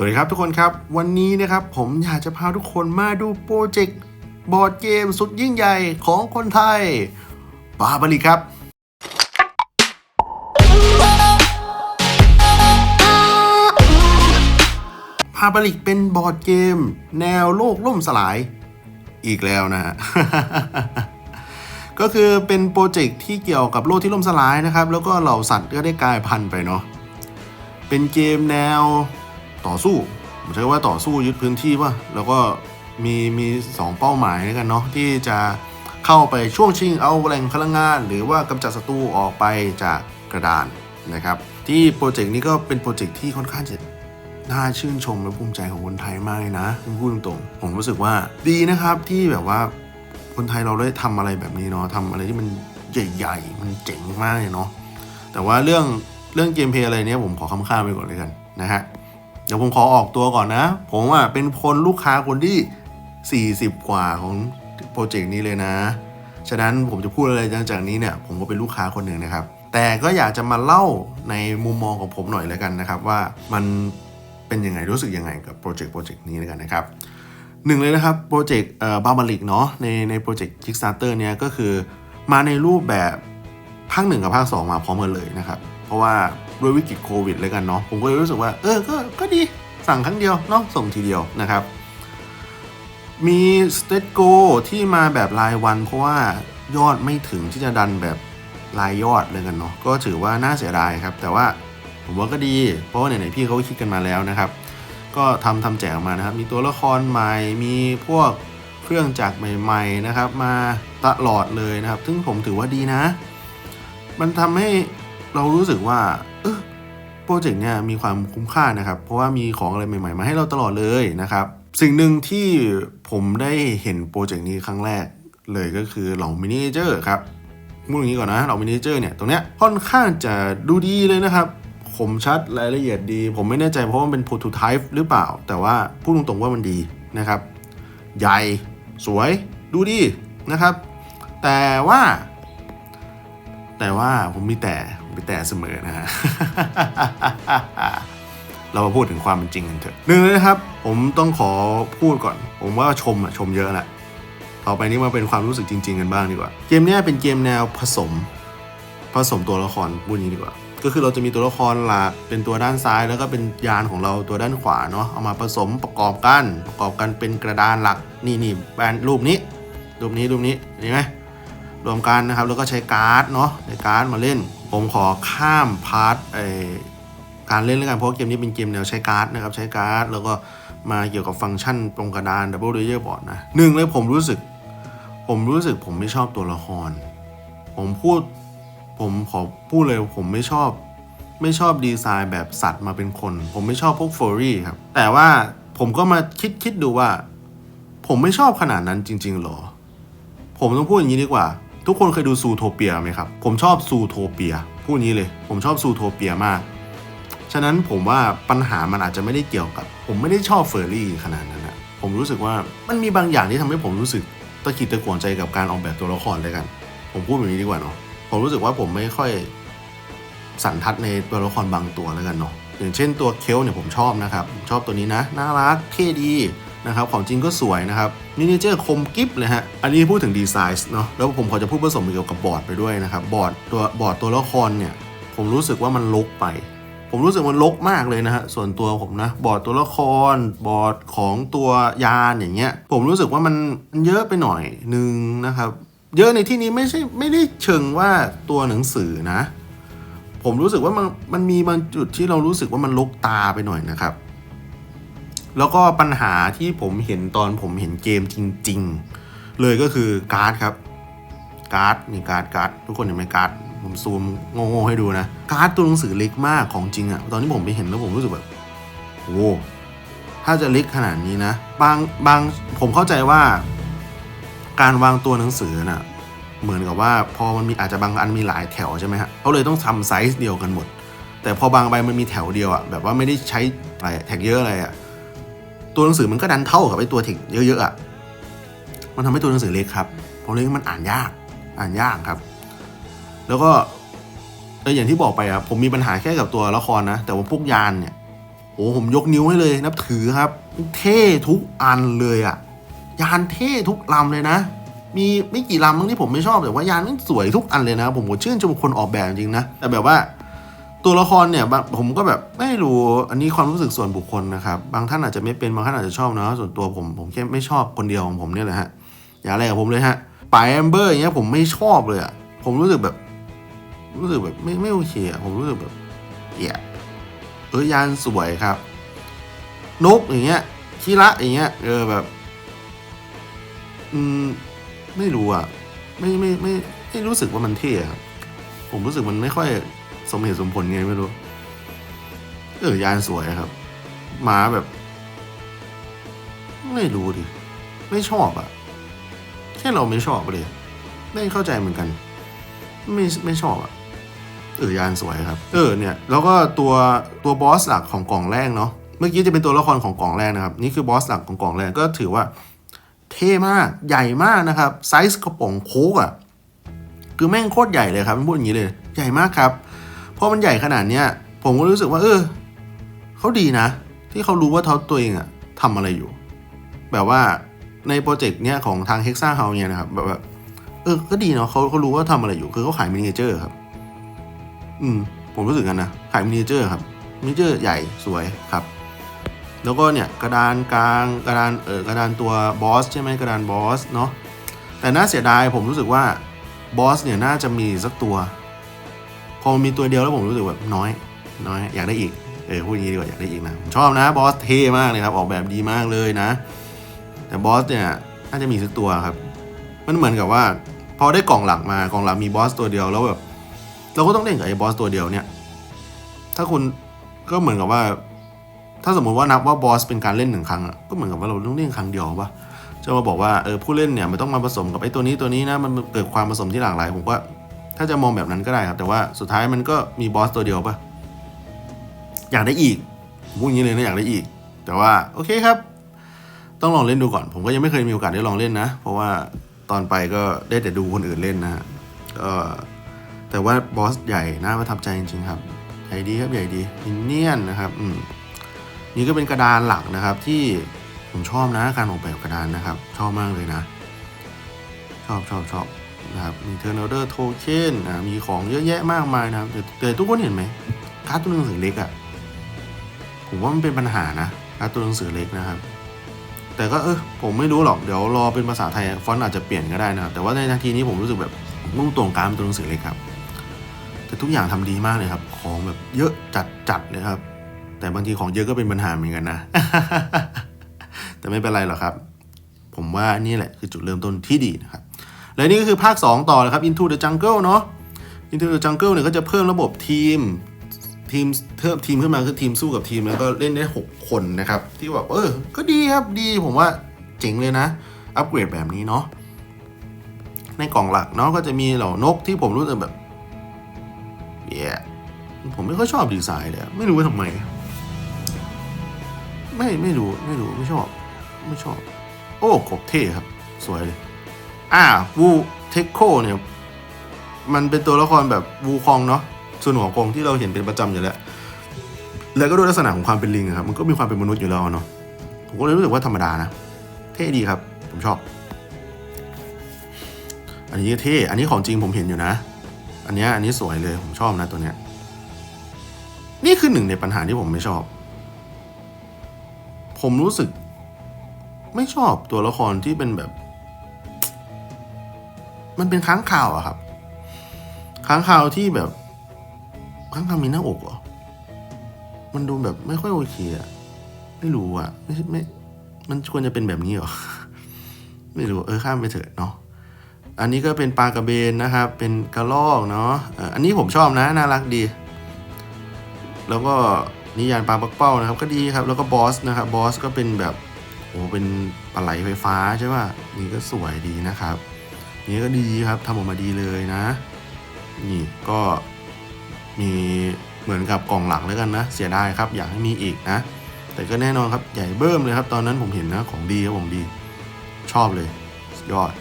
สวัสดีครับทุกคนครับ วันนี้นะครับผมอยากจะพาทุกคนมาดูโปรเจกต์บอร์ดเกมสุดยิ่งใหญ่ของคนไทยบาบาริครับ พาบริกเป็นบอร์ดเกม แนวโลกล่มสลาย อีกแล้วนะฮะก็คือเป็นโปรเจกต์ที่เกี่ยวกับโลกที่ล่มสลายนะครับ แล้วก็เหล่าสัตว์ก็ได้กลายพันธุ์ไปเนาะเป็นเกมแนว ต่อสู้ผมใช้ว่าต่อสู้ยึดพื้นที่ป่ะแล้วก็มีมีสองเป้าหมายด้วยกันเนาะที่จะเข้าไปช่วงชิงเอาแหล่งพลังงาน หรือว่ากำจัดศัตรูออกไปจากกระดานนะครับ ที่โปรเจกต์นี้ก็เป็นโปรเจกต์ที่ค่อนข้างจะน่าชื่นชมและภูมิใจของคนไทยมากเลยนะพูดตรงๆผมรู้สึกว่าดีนะครับที่แบบว่าคนไทยเราได้ทำอะไรแบบนี้เนาะทำอะไรที่มันใหญ่ๆ มันเจ๋งมากเลยเนาะแต่ว่าเรื่องเรื่องเกมเพลย์อะไรเนี้ยผมขอคำข้าไปก่อนเลยกันนะฮะ เดี๋ยวผมขอออกตัวก่อนนะ ผมอะเป็นคนลูกค้าคนที่ 40 กว่าของโปรเจกต์นี้เลยนะ ฉะนั้นผมจะพูดอะไรจากนี้เนี่ย ผมก็เป็นลูกค้าคนหนึ่งนะครับ แต่ก็อยากจะมาเล่าในมุมมองของผมหน่อยแล้วกันนะครับว่ามันเป็นยังไงรู้สึกยังไงกับโปรเจกต์โปรเจกต์นี้แล้วกันนะครับหนึ่งเลยนะครับโปรเจกต์บาบาลิกเนาะในในโปรเจกต์ Kickstarter เนี่ยก็คือมาในรูปแบบภาคหนึ่งกับภาค 2 มาพร้อมกันเลยนะครับ เพราะว่าด้วยวิกฤตโควิดเลยกันเนาะผมก็เลยรู้สึกว่า เออก็ก็ดีสั่งครั้งเดียวเนาะส่งทีเดียวนะครับ มีสเตตโกที่มาแบบรายวัน เพราะว่ายอดไม่ถึงที่จะดันแบบรายยอดเลยกันเนาะก็ถือว่าน่าเสียดายครับ แต่ว่าผมว่าก็ดี เพราะว่าไหนๆพี่เขาคิดกันมาแล้วนะครับ ก็ทำทำแจกมานะครับ มีตัวละครใหม่ มีพวกเครื่องจักรใหม่ ๆนะครับ มาตลอดเลยนะครับ ซึ่งผมถือว่าดีนะ มันทำให้ เรารู้สึกว่าเออโปรเจกต์เนี่ยมีความคุ้มค่านะครับ เพราะว่ามีของอะไรใหม่ๆ มาให้เราตลอดเลยนะครับ สิ่งหนึ่งที่ผมได้เห็นโปรเจกต์นี้ครั้งแรกเลยก็คือเหล่ามินิเจอร์ครับพูดอย่างนี้ก่อนนะเหล่ามินิเจอร์เนี่ยตรงเนี้ยค่อนข้างจะดูดีเลยนะครับคมชัดรายละเอียดดี ผมไม่แน่ใจเพราะว่ามันเป็นโปรโตไทป์หรือเปล่า แต่ว่าพูดตรงๆว่ามันดีนะครับ ใหญ่สวยดูดีนะครับ แต่ว่า แต่ว่าผมมีแต่ผมมีแต่เสมอนะฮะเรามาพูดถึงความเป็นจริงกันเถอะหนึ่งนะครับ ผมต้องขอพูดก่อน ผมว่าชมอะชมเยอะแหละต่อไปนี้มาเป็นความรู้สึกจริง ๆ กันบ้างดีกว่า เกมนี้เป็นเกมแนวผสม ผสมตัวละครพูดงนี้ดีกว่า ก็คือเราจะมีตัวละครหลักเป็นตัวด้านซ้าย แล้วก็เป็นยานของเราตัวด้านขวาเนาะเอามาผสมประกอบกัน ประกอบกันเป็นกระดานหลัก นี่นี่แบนรูปนี้รูปนี้รูปนี้เห็นไหม รวมกันนะครับ แล้วก็ใช้การ์ดเนาะใช้การ์ดมาเล่น ผมขอข้ามพาร์ทไอการเล่นแล้วกันเพราะเกมนี้เป็นเกมแนวใช้การ์ดนะครับใช้การ์ดแล้วก็มาเกี่ยวกับฟังก์ชันตรงกระดาน Double Layer Board นะหนึ่งเลยผมรู้สึก ผมรู้สึกผมไม่ชอบตัวละคร ผมพูด ผมขอพูดเลยผมไม่ชอบ ไม่ชอบดีไซน์แบบสัตว์มาเป็นคน ผมไม่ชอบพวกเฟอร์รี่ครับ แต่ว่าผมก็มาคิดคิดดูว่า ผมไม่ชอบขนาดนั้นจริง ๆ หรอ ผมต้องพูดอย่างนี้ดีกว่า ทุกคนเคยดูซูโทเปียไหมครับ ผมชอบซูโทเปียพูดนี้เลย ผมชอบซูโทเปียมาก ฉะนั้นผมว่าปัญหามันอาจจะไม่ได้เกี่ยวกับ ผมไม่ได้ชอบเฟอร์รี่ขนาดนั้นนะผมรู้สึกว่ามันมีบางอย่างที่ทำให้ผมรู้สึกตะขิดตะขวงใจกับการออกแบบตัวละครเลยกัน ผมพูดแบบนี้ดีกว่าเนาะผมรู้สึกว่าผมไม่ค่อยสันทัดในตัวละครบางตัวแล้วกันเนาะอย่างเช่นตัวเคลเนี่ยผมชอบนะครับชอบตัวนี้นะน่ารักเท่ดี นะครับของจริงก็สวยนะครับมินิเจอร์คมกิฟเลยฮะอันนี้พูดถึงดีไซน์เนาะแล้วผมขอจะพูดผสมเกี่ยวกับบอร์ดไปด้วยนะครับบอร์ดตัวบอร์ดตัวละครเนี่ยผมรู้สึกว่ามันลกไป ผมรู้สึกมันลกมากเลยนะฮะส่วนตัวผมนะบอร์ดตัวละคร บอร์ดของตัวยานอย่างเงี้ยผมรู้สึกว่ามันมันเยอะไปหน่อยนึงนะครับเยอะในที่นี้ไม่ใช่ไม่ได้เชิงว่าตัวหนังสือนะ ผมรู้สึกว่ามันมันมีบางจุดที่เรารู้สึกว่ามันลกตาไปหน่อยนะครับ แล้วก็ปัญหาที่ผมเห็นตอนผมเห็นเกมจริง ๆ เลยก็คือการ์ดครับ การ์ดนี่การ์ดการ์ดทุกคนเห็นไหมการ์ดผมซูมโง่ๆให้ดูนะ การ์ดตัวหนังสือเล็กมากของจริงอะตอนที่ผมไปเห็นแล้วผมรู้สึกแบบโอ้ถ้าจะเล็กขนาดนี้นะ บางบางผมเข้าใจว่า การวางตัวหนังสือน่ะเหมือนกับว่าพอมันมีอาจจะบางอันมีหลายแถวใช่ไหมฮะเขาเลยต้องทำไซส์เดียวกันหมด แต่พอบางใบมันมีแถวเดียวอะแบบว่าไม่ได้ใช้อะไรแท็กเยอะอะไรอะ ตัวหนังสือมันก็ดันเท่ากับไอ้ตัวแท็กเยอะๆอะมันทำให้ตัวหนังสือเล็กครับเพราะเล็กมันอ่านยากอ่านยากครับ แล้วก็อออย่างที่บอกไปอะผมมีปัญหาแค่กับตัวละครนะ แต่ว่าพวกยานเนี่ยโอ้ผมยกนิ้วให้เลยนับถือครับ เท่ทุกอันเลยอะยานเท่ทุกลำเลยนะ มีไม่กี่ลำมั้งที่ผมไม่ชอบแต่ว่ายานมันสวยทุกอันเลยนะ ผมก็ชื่นชมคนออกแบบจริงนะแต่แบบว่า ตัวละครเนี่ยผมก็แบบไม่รู้อันนี้ความรู้สึกส่วนบุคคลนะครับบางท่านอาจจะไม่เป็นบางท่านอาจจะชอบเนาะส่วนตัวผมผมแค่ไม่ชอบคนเดียวของผมเนี่ยแหละฮะอย่าอะไรกับผมเลยฮะปายแอมเบอร์อย่างเงี้ยผมไม่ชอบเลยอะผมรู้สึกแบบ รู้สึกแบบไม่ไม่โอเคอะผมรู้สึกแบบเหี้ยเออยานสวยครับ นกอย่างเงี้ยคิระอย่างเงี้ยเออแบบ อืมไม่รู้อะไม่ไม่ไม่ไม่รู้สึกว่ามันเท่อะครับผมรู้สึกมันไม่ค่อย สมเหตุสมผลไงไม่รู้ เออยานสวยครับหมาแบบ ไม่รู้ดิ ไม่ชอบอะแค่เราไม่ชอบเลยไม่เข้าใจเหมือนกัน ไม่ไม่ชอบอะเออยานสวยครับ เออเนี่ย แล้วก็ตัวตัวบอสหลักของกล่องแรกเนาะเมื่อกี้จะเป็นตัวละครของกล่องแรกนะครับ นี่คือบอสหลักของกล่องแรกก็ถือว่า เท่มากใหญ่มากนะครับ ไซส์กระป๋องโค้กอะ่ะ คือแม่งโคตรใหญ่เลยครับพูดอย่างนี้เลย ใหญ่มากครับ พราะมันใหญ่ขนาดเนี้ยผมก็รู้สึกว่า เออเขาดีนะ ที่เขารู้ว่าเขาตัวเองอะทำอะไรอยู่ แบบว่าในโปรเจกต์เนี้ยของทาง Hexa House เนี่ยนะครับ แบบแบบเออ ก็ดีเนาะเขาเขารู้ว่าทำอะไรอยู่ คือเขาขายมินิเจอร์ครับ อืม ผมรู้สึกกันนะ ขายมินิเจอร์ครับมินิเจอร์ใหญ่สวยครับ แล้วก็เนี่ยกระดานกลางกระดานเออกระดานตัวบอสใช่ไหมกระดานบอสเนาะแต่น่าเสียดายผมรู้สึกว่าบอสเนี่ยน่าจะมีสักตัว พอมันมีตัวเดียวแล้วผมรู้สึกแบบน้อย น้อย อยากได้อีก เออพูดอย่างนี้ดีกว่าอยากได้อีกนะผมชอบนะบอสเท่มากเลยครับ ออกแบบดีมากเลยนะ แต่บอสเนี่ยน่าจะมีสักตัวครับ มันเหมือนกับว่า พอได้กล่องหลักมากล่องหลักมีบอสตัวเดียวแล้วแบบเราก็ต้องเล่นกับไอ้บอสตัวเดียวเนี่ย ถ้าคุณก็เหมือนกับว่า ถ้าสมมติว่านับว่าบอสเป็นการเล่นหนึ่งครั้งอะก็เหมือนกับว่าเราต้องเล่นครั้งเดียวปะจะมาบอกว่าเออผู้เล่นเนี่ยมันต้องมาผสมกับไอ้ตัวนี้ตัวนี้นะมันเกิดความผสมที่หลากหลายผมว่า ถ้าจะมองแบบนั้นก็ได้ครับ แต่ว่าสุดท้ายมันก็มีบอสตัวเดียวปะอยากได้อีกมพูดอย่างนี้เลยนะอยากได้อีก แต่ว่าโอเคครับ ต้องลองเล่นดูก่อน ผมก็ยังไม่เคยมีโอกาสได้ลองเล่นนะ เพราะว่าตอนไปก็ได้แต่ดูคนอื่นเล่นนะฮะก็แต่ว่าบอสใหญ่น่าประทับใจจริงๆครับใหญ่ดีครับใหญ่ดีมินเนี่ยนนะครับอืมนี่ก็เป็นกระดานหลักนะครับ ที่ผมชอบนะการออกแบบกระดานนะครับ ชอบมากเลยนะ ชอบชอบชอบ นะครับมีเทอร์เนอร์โทเค็นนะมีของเยอะแยะมากมายนะครับแต่แต่ทุกคนเห็นไหมการ์ดตัวหนังสือเล็กอะ่ะผมว่ามันเป็นปัญหานะการ์ดตัวหนังสือเล็กนะครับ แต่ก็เออผมไม่รู้หรอกเดี๋ยวรอเป็นภาษาไทยฟอนต์อาจจะเปลี่ยนก็ได้นะครับแต่ว่าในนาทีนี้ผมรู้สึกแบบมุ่งตรงการดเป็นตัวหนังสือเล็กครับแต่ทุกอย่างทำดีมากเลยครับ ของแบบเยอะจัดจัดเลยครับ แต่บางทีของเยอะก็เป็นปัญหาเหมือนกันนะ แต่ไม่เป็นไรหรอกครับ ผมว่านี่แหละคือจุดเริ่มต้นที่ดีนะครับ และนี่ก็คือภาค 2 ต่อนะครับ Into the Jungle เนาะ Into the Jungle เนี่ยก็จะเพิ่มระบบทีมทีมเพิ่มทีมขึ้นมาคือทีมสู้กับทีมแล้วก็เล่นได้ 6 คนนะครับ ที่แบบเออ ก็ดีครับดีผมว่าเจ๋งเลยนะ อัปเกรดแบบนี้เนาะในกล่องหลักเนาะก็จะมีเหล่านกที่ผมรู้สึกแบบเย้ผมไม่ค่อยชอบดีไซน์เลยไม่รู้ว่าทำไม ไม่ไม่รู้ไม่รู้ไม่ชอบ ไม่ชอบ โอ้กบเท่ครับ สวยเลย อ่าวูเทคโคเนี่ย มันเป็นตัวละครแบบวูคองเนาะส่วนหัวกองที่เราเห็นเป็นประจำอยู่แล้ว แล้วก็ด้วยลักษณะของความเป็นลิงครับ มันก็มีความเป็นมนุษย์อยู่แล้วเนาะผมก็เลยรู้สึกว่าธรรมดานะ เท่ดีครับ ผมชอบ อันนี้เท่ อันนี้ของจริงผมเห็นอยู่นะ อันเนี้ยอันนี้สวยเลยผมชอบนะตัวเนี้ย นี่คือหนึ่งในปัญหาที่ผมไม่ชอบ ผมรู้สึก ไม่ชอบตัวละครที่เป็นแบบ มันเป็นค้างคาวอะครับ ค้างคาวที่แบบ ค้างคาวมีหน้าอกเหรอ มันดูแบบไม่ค่อยโอเคอะไม่รู้อะไม่ไม่ มันควรจะเป็นแบบนี้เหรอ ไม่รู้ เออข้ามไปเถอะเนาะ อันนี้ก็เป็นปลากระเบนนะครับ เป็นกระรอกเนาะ อันนี้ผมชอบนะ น่ารักดี แล้วก็นิยานปลาปักเป้านะครับ ก็ดีครับ แล้วก็บอสนะครับ บอสก็เป็นแบบโอ้เป็นปลาไหลไฟฟ้าใช่ป่ะ นี่ก็สวยดีนะครับ นี่ก็ดีครับทำออกมาดีเลยนะ นี่ก็มีเหมือนกับกล่องหลักแล้วกันนะ เสียดายครับอยากให้มีอีกนะ แต่ก็แน่นอนครับใหญ่เบิ่มเลยครับ ตอนนั้นผมเห็นนะของดีครับผมดี ชอบเลยยอด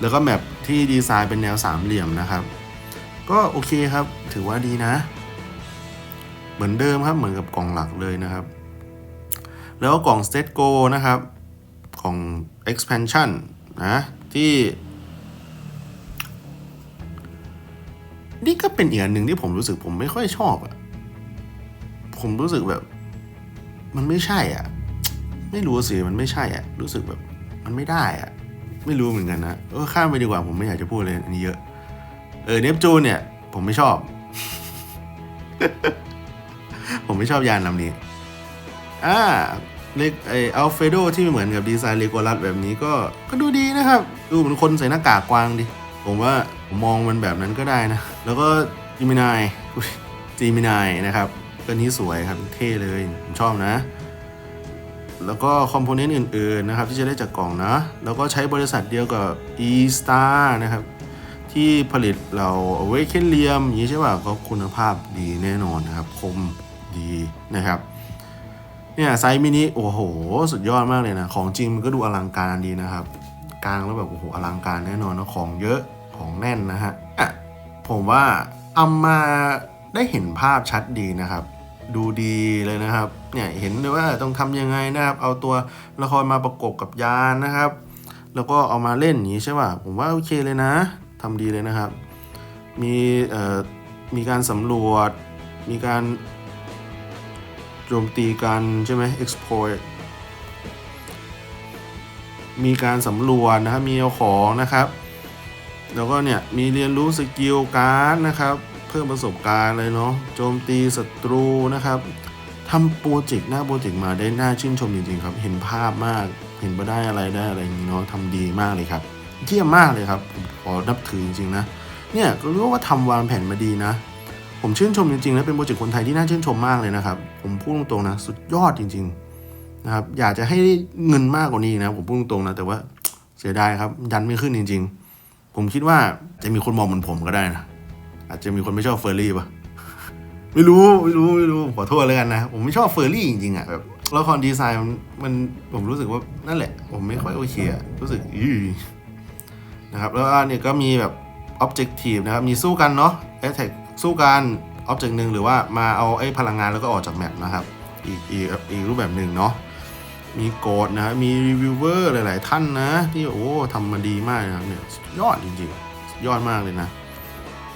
แล้วก็แมปที่ดีไซน์เป็นแนวสามเหลี่ยมนะครับ ก็โอเคครับถือว่าดีนะ เหมือนเดิมครับเหมือนกับกล่องหลักเลยนะครับ แล้วก็กล่อง State Go นะครับ ของ expansion นะที่ นี่ก็เป็นอีกอันหนึ่งที่ผมรู้สึกผมไม่ค่อยชอบอะผมรู้สึกแบบ มันไม่ใช่อะ ไม่รู้สิมันไม่ใช่อะ รู้สึกแบบ มันไม่ได้อะ ไม่รู้เหมือนกันนะเออข้ามไปดีกว่าผมไม่อยากจะพูดเลยอันนี้เยอะ เออเนปจูนเนี่ย ผมไม่ชอบ ผมไม่ชอบยานลำนี้อ่าเล็กไออัลเฟโดที่เหมือนกับดีไซน์เลโกลัสแบบนี้ก็ก็ดูดีนะครับ ดูเหมือนคนใส่หน้ากากกวางดิ ผมว่า มองมันแบบนั้นก็ได้นะ แล้วก็จิมินายจีมินายนะครับก็นี้สวยครับเท่เลยผมชอบนะ แล้วก็คอมโพเนนต์อื่นๆนะครับที่จะได้จากกล่องนะ แล้วก็ใช้บริษัทเดียวกับ e-star นะครับ ที่ผลิตเราเวกเคนเลียมอย่างนี้ใช่ป่ะก็คุณภาพดีแน่นอนนะครับ คมดีนะครับเนี่ยไซส์มินิโอ้โห สุดยอดมากเลยนะ ของจริงมันก็ดูอลังการดีนะครับ กลางแล้วแบบโอ้โหอลังการแน่นอนนะของเยอะ ของแน่นนะฮะอะผมว่าเอามาได้เห็นภาพชัดดีนะครับ ดูดีเลยนะครับเนี่ยเห็นเลยว่าต้องทำยังไงนะครับ เอาตัวละครมาประกบกับยานนะครับ แล้วก็เอามาเล่นอย่างนี้ใช่ป่ะผมว่าโอเคเลยนะทำดีเลยนะครับ มีเอ่อมีการสำรวจ มีการโจมตีกันใช่ไหม exploit มีการสำรวจนะครับ มีเอาของนะครับ แล้วก็เนี่ยมีเรียนรู้สกิลการ์ดนะครับ เพิ่มประสบการณ์เลยเนาะโจมตีศัตรูนะครับทำโปรเจกต์หน้าโปรเจกต์มาได้น่าชื่นชมจริงๆครับ เห็นภาพมากเห็นว่าได้อะไรได้อะไรอย่างนี้เนาะทำดีมากเลยครับเยี่ยมมากเลยครับผมขอนับถือจริงๆนะเนี่ยก็รู้ว่าทำวางแผนมาดีนะ ผมชื่นชมจริงๆแล้วเป็นโปรเจกต์คนไทยที่น่าชื่นชมมากเลยนะครับ ผมพูดตรงๆนะ สุดยอดจริง ๆนะครับ อยากจะให้เงินมากกว่านี้นะ ผมพูดตรงๆนะแต่ว่าเสียดายครับยันไม่ขึ้นจริง ๆ ผมคิดว่าจะมีคนมองเหมือนผมก็ได้นะ อาจจะมีคนไม่ชอบเฟอร์รี่ปะไม่รู้ไม่รู้ไม่รู้ขอโทษเลยกันนะผมไม่ชอบเฟอร์รี่จริงๆอะแบบละครดีไซน์มันผมรู้สึกว่านั่นแหละ ผมไม่ค่อยโอเคอะรู้สึกอื้อนะครับแล้วเนี่ยก็มีแบบ objective นะครับ มีสู้กันเนาะ attack สู้กัน object หนึ่งหรือว่ามาเอาไอ้พลังงานแล้วก็ออกจากแมปนะครับ อีกอีกอีกรูปแบบหนึ่งเนาะ มีโกดนะมีรีวิวเวอร์หลาย ๆ ท่านนะ ที่โอ้ทำมาดีมากนะครับเนี่ยยอดจริงๆ ยอดมากเลยนะ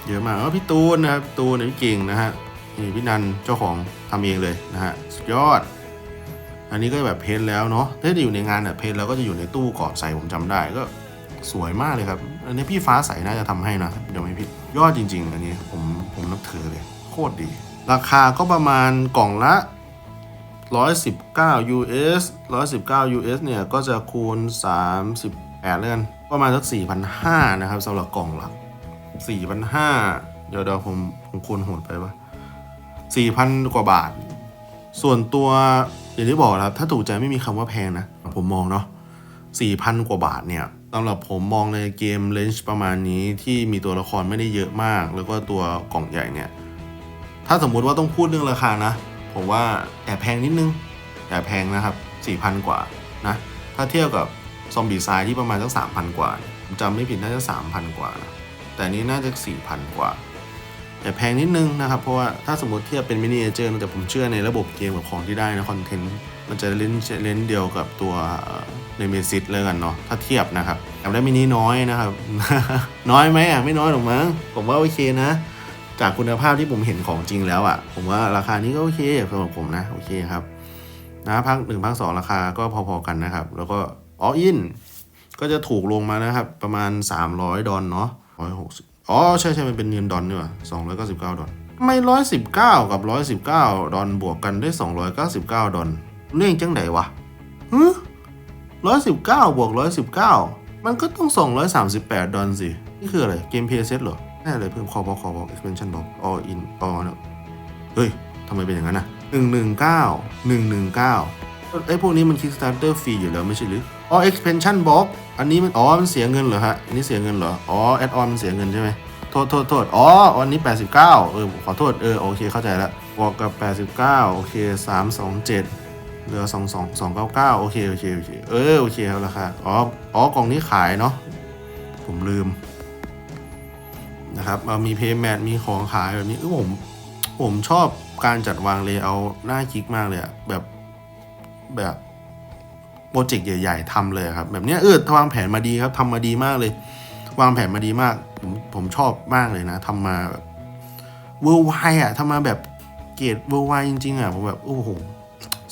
เยอะมากแล้วพี่ตูนนะครับพี่ตูนเนี่ยพี่เก่งนะฮะนี่พี่นันเจ้าของทำเองเลยนะฮะสุดยอด อันนี้ก็แบบเพ้นแล้วเนาะถ้าอยู่ในงานแบบเพ้นแล้วก็จะอยู่ในตู้กอดใส่ผมจำได้ก็สวยมากเลยครับ อันนี้พี่ฟ้าใสน่าจะทำให้นะเดี๋ยวไม่ผิดยอดจริง ๆ อันนี้ผมผมนับถือเลย โคตรดี ราคาก็ประมาณกล่องละ 119 US 119 US เนี่ย ก็จะคูณ 38แล้วกันประมาณสัก4,500 นะครับสำหรับกล่องหลัก4,500 เดี๋ยวเดี๋ยวผมผมคูณโหดไปปะ4,000 กว่าบาท ส่วนตัว อย่างที่บอกนะครับถ้าถูกใจไม่มีคำว่าแพงนะ ผมมองเนาะ4,000 กว่าบาทเนี่ยสำหรับผมมองในเกมเลนจ์ประมาณนี้ที่มีตัวละครไม่ได้เยอะมาก แล้วก็ตัวกล่องใหญ่เนี่ย ถ้าสมมุติว่าต้องพูดเรื่องราคานะ ผมว่าแอบแพงนิดนึง แอบแพงนะครับ 4,000 กว่านะ ถ้าเทียบกับซอมบี้ไซที่ประมาณสัก3,000 กว่าผมจำไม่ผิดน่าจะ 3,000 กว่านะแต่นนี้น่าจะ 4,000 กว่าแต่แพงนิดนึงนะครับ เพราะว่าถ้าสมมติเทียบเป็นมินิเอเจอร์แต่ผมเชื่อในระบบเกมกับของที่ได้นะคอนเทนต์มันจะเล่นเล่นเดียวกับตัวเนเมซิสเลยกันเนาะถ้าเทียบนะครับแต่ได้มินิน้อยนะครับ น้อยไหมอะไม่น้อยหรอกมั้งผมว่าโอเคนะ จากคุณภาพที่ผมเห็นของจริงแล้วอะ ผมว่าราคานี้ก็โอเคสำหรับผมนะโอเคครับนะภาคหนึ่งภาคสองราคาก็พอๆกันนะครับ แล้วก็อออินก็จะถูกลงมานะครับ ประมาณ 300 ดอลเนาะ160อ๋อ ใช่ใช่มันเป็นเงินดอลนี่หว่า299ดอลไม่119กับ119ดอลบวกกันได้299ดอลเรื่องจังไหนวะฮึ119บเก้าบวก119มันก็ต้อง238ดอลสิ นี่คืออะไร เกมเพย์เซตเหรอ แน่เลยเพิ่มคอบอกคอบอก expansion box all in all นะเฮ้ยทำไมเป็นอย่างนั้นอะ119 119ไอ้พวกนี้มัน Kickstarter ฟรีอยู่แล้วไม่ใช่หรือ อ๋อ expansion box อันนี้มันอ๋อมันเสียเงินเหรอฮะอันนี้เสียเงินเหรอ อ๋อ add on มันเสียเงินใช่ไหมโทษโทษโทษอ๋ออันนี้ 89 เออ ขอโทษ เออ โอเค เข้าใจล้วบวกกับ 89 โอเค 327เหลือ 22 299 โอเค โอเค โอเค เออ โอเคครับราคาอ๋อ อ๋อกล่องนี้ขายเนาะ ผมลืม นะครับเอามีเพย์แมทมีของขายแบบนี้เออผมผมชอบการจัดวางเลเยอร์น่าคลิกมากเลยอะแบบแบบโปรเจกต์ใหญ่ ๆทำเลยครับ แบบนี้เออวางแผนมาดีครับทำมาดีมากเลย วางแผนมาดีมาก ผมผมชอบมากเลยนะทำมาแบบเวอร์ไวอะทำมาแบบเกรดเวอร์ไวจริงๆอะผมแบบโอ้โห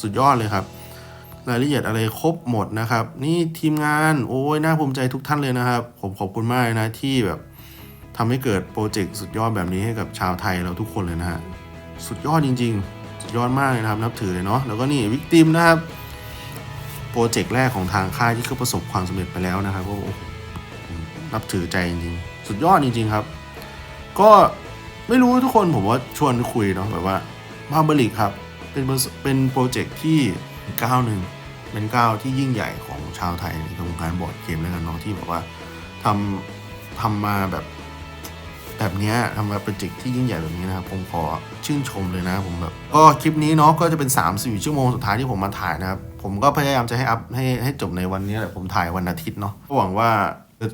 สุดยอดเลยครับ รายละเอียดอะไรครบหมดนะครับ นี่ทีมงานโอ้ยน่าภูมิใจทุกท่านเลยนะครับ ผมขอบคุณมากนะที่แบบ ทำให้เกิดโปรเจกต์สุดยอดแบบนี้ให้กับชาวไทยเราทุกคนเลยนะฮะ สุดยอดจริง ๆ สุดยอดมากเลยนะครับ นับถือเลยเนาะ แล้วก็นี่วิกติมนะครับ โปรเจกต์แรกของทางค่ายที่เขาประสบความสำเร็จไปแล้วนะครับก็นับถือใจจริงๆ สุดยอดจริง ๆครับ ก็ไม่รู้ทุกคนผมว่าชวนคุยเนาะแบบว่ามาบริกครับ เป็นเป็นโปรเจกต์ที่ก้าวหนึ่งเป็นก้าวที่ยิ่งใหญ่ของชาวไทยในวงการบอร์ดเกมแล้วกันเนาะที่แบบว่าทำทำมาแบบ แบบนี้ทำมาโปรเจกต์ที่ยิ่งใหญ่แบบนี้นะครับผมขอชื่นชมเลยนะผมแบบก็คลิปนี้เนาะก็จะเป็น3ามสี่ชั่วโมงสุดท้ายที่ผมมาถ่ายนะครับผมก็พยายามจะให้อัพให้ให้จบในวันนี้แหละผมถ่ายวันอาทิตย์เนาะก็หวังว่า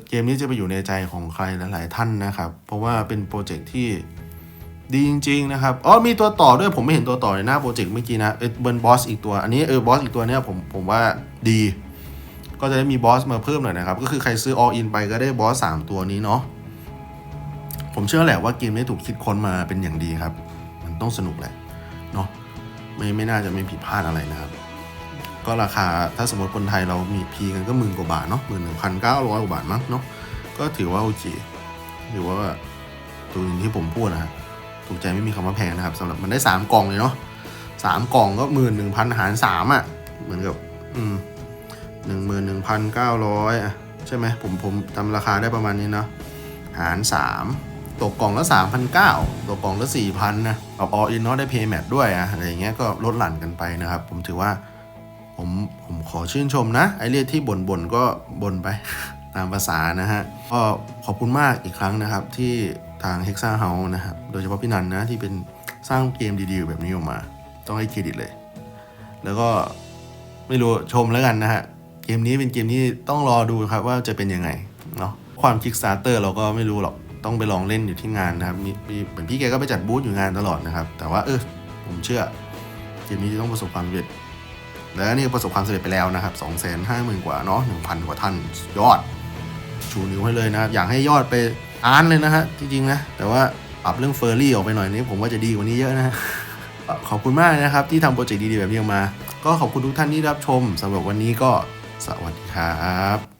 เกมนี้จะไปอยู่ในใจของใครหลาย ๆ ท่านนะครับ เพราะว่าเป็นโปรเจกต์ที่ดีจริง ๆ นะครับ อ๋อ มีตัวต่อด้วยผมไม่เห็นตัวต่อในหน้าโปรเจกต์เมื่อกี้นะเออเบิร์นบอสอีกตัว อันนี้เออบอสอีกตัวเนี้ยผมผมว่าดี ก็จะได้มีบอสมาเพิ่มหน่อยนะครับ ก็คือใครซื้อ all in ไปก็ได้บอส 3 ตัวนี้เนาะ ผมเชื่อแหละว่าเกมนี้ถูกคิดค้นมาเป็นอย่างดีครับ มันต้องสนุกแหละเนาะไม่ไม่น่าจะไม่ผิดพลาดอะไรนะครับ ก็ราคาถ้าสมมติคนไทยเรามีพีกันก็หมื่นกว่าบาทเนาะหมื่นหนึ่งพันเก้าร้อยกว่าบาทมั้งเนาะก็ถือว่าโอเคถือว่าตัวอย่างที่ผมพูดนะฮะถูกใจไม่มีคำว่าแพงนะครับสำหรับมันได้3กล่องเลยเนาะสามกล่องก็หมื่นหนึ่งพันหารสามอะ เหมือนกับ อืมหนึ่งหมื่นหนึ่งพันเก้าร้อยอะ ใช่ไหมผมผมจำราคาได้ประมาณนี้เนาะหารสาม ตกกล่องละสามพันเก้าตกกล่องละสี่พันนะเอาออินเนาะได้เพย์แมทด้วยอะอะไรอย่างเงี้ยก็ลดหลั่นกันไปนะครับ ผมถือว่าผมผมขอชื่นชมนะ ไอเรียที่บ่นบ่นๆก็บ่นไปตามภาษานะฮะ ก็ขอบคุณมากอีกครั้งนะครับ ที่ทาง Hexa House นะครับ โดยเฉพาะพี่นันนะ ที่เป็นสร้างเกมดีๆ แบบนี้ออกมา ต้องให้เครดิตเลย แล้วก็ไม่รู้ชมแล้วกันนะฮะ เกมนี้เป็นเกมที่ต้องรอดูครับว่าจะเป็นยังไงเนาะความ Kickstarter เราก็ไม่รู้หรอก ต้องไปลองเล่นอยู่ที่งานนะครับมีเหมือนพี่แกก็ไปจัดบูธอยู่งานตลอดนะครับ แต่ว่าเออผมเชื่อเกมนี้จะต้องประสบความสำเร็จ แล้วนี่ประสบความสำเร็จไปแล้วนะครับ2 5 0 0 0 0กว่าเนาะ1,000กว่าท่านยอด ชูนิ้วให้เลยนะครับ อยากให้ยอดไปอ่านเลยนะฮะจริงๆนะแต่ว่าปรับเรื่องเฟอร์รี่ออกไปหน่อยนี้ผมว่าจะดีกว่านี้เยอะนะฮะขอบคุณมากนะครับที่ทำโปรเจกต์ดีๆแบบนี้ออกมา ก็ขอบคุณทุกท่านที่รับชมสำหรับวันนี้ก็สวัสดีครับ